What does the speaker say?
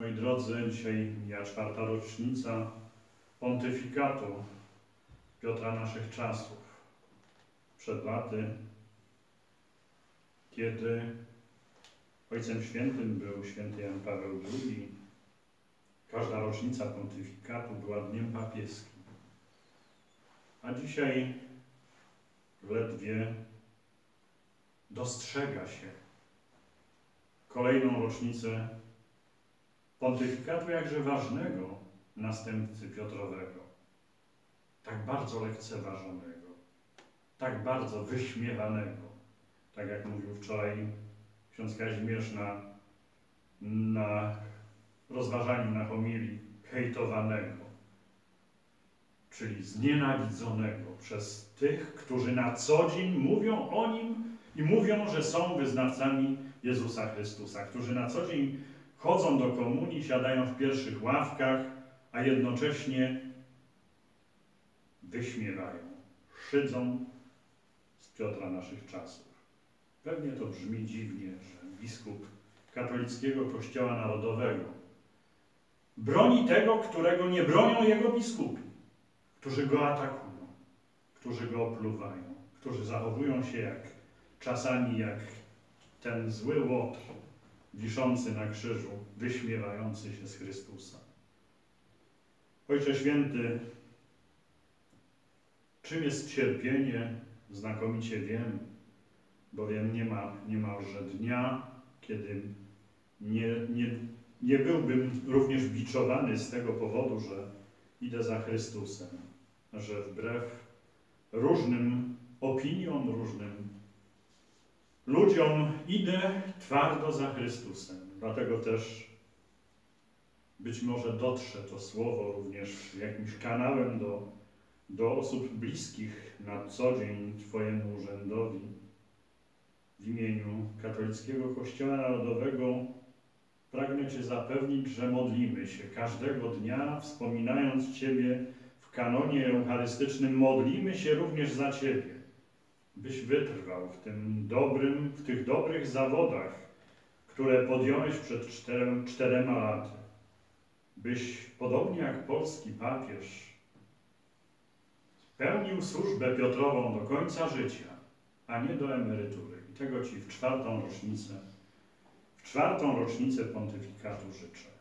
Moi drodzy, dzisiaj mija czwarta rocznica pontyfikatu Piotra naszych czasów. Przed laty, kiedy Ojcem Świętym był święty Jan Paweł II, każda rocznica pontyfikatu była dniem papieskim. A dzisiaj ledwie dostrzega się kolejną rocznicę pontyfikatu jakże ważnego następcy Piotrowego, tak bardzo lekceważonego, tak bardzo wyśmiewanego, tak jak mówił wczoraj ksiądz Kazimierz na, na rozważaniu na homilii, hejtowanego, czyli znienawidzonego przez tych, którzy na co dzień mówią o nim i mówią, że są wyznawcami Jezusa Chrystusa, którzy na co dzień chodzą do komunii, siadają w pierwszych ławkach, a jednocześnie wyśmiewają, szydzą z Piotra naszych czasów. Pewnie to brzmi dziwnie, że biskup katolickiego Kościoła Narodowego broni tego, którego nie bronią jego biskupi, którzy go atakują, którzy go opluwają, którzy zachowują się jak czasami jak ten zły łotr wiszący na krzyżu, wyśmiewający się z Chrystusa. Ojcze Święty, czym jest cierpienie, znakomicie wiem, bowiem nie ma niemalże dnia, kiedy nie, nie, nie byłbym również biczowany z tego powodu, że idę za Chrystusem, że wbrew różnym opiniom, różnym ludziom idę twardo za Chrystusem. Dlatego też być może dotrze to słowo również jakimś kanałem do, do osób bliskich na co dzień Twojemu urzędowi. W imieniu Katolickiego Kościoła Narodowego pragnę Cię zapewnić, że modlimy się każdego dnia, wspominając Ciebie w kanonie eucharystycznym, modlimy się również za Ciebie byś wytrwał w tym dobrym, w tych dobrych zawodach, które podjąłeś przed czterem, czterema laty. Byś, podobnie jak polski papież, pełnił służbę Piotrową do końca życia, a nie do emerytury. I tego Ci w czwartą rocznicę, w czwartą rocznicę pontyfikatu życzę.